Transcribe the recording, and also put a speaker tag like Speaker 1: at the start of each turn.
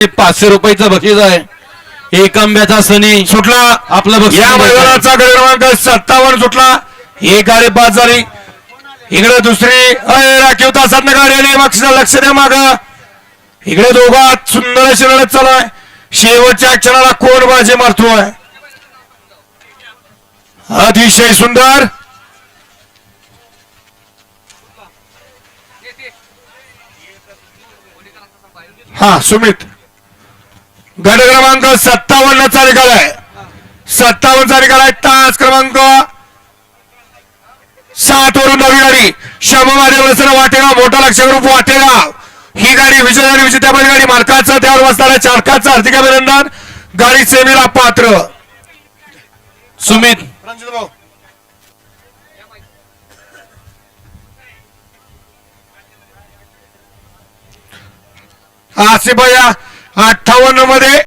Speaker 1: पाचशे रुपयाचं बक्षीस आहे. एक आंब्याचा सनी
Speaker 2: सुटला
Speaker 1: आपलं बक्षीस
Speaker 2: या. मैदानाचा गडी क्रमांक सत्तावन्न सुटला. एक गाडी बाद झाली. इकडे दुसरी राखीव तासात गाडी आली मग लक्ष द्या माग. इकडे दोघात सुंदर अशी लढत चालू आहे. शेवटच्या क्षणाला कोण बाजी मारतोय? अतिशय सुंदर. हा सुमित. गट क्रमांक सत्तावन्न चा निकाल आहे. सत्तावन्न चा निकाल आहे. तास क्रमांक सात वरून नवी गाडी. रचना वाटेगाव मोठा लक्ष ग्रुप वाटेगाव. ही गाडी विजय झाली विजेत्या गाडी. मालकाचं त्यावर बसणाऱ्या चालकाचं हार्दिक अभिनंदन. गाडी सेमीला पात्र.
Speaker 1: सुमित.
Speaker 2: आसिफ या अठ्ठावन्नमध्ये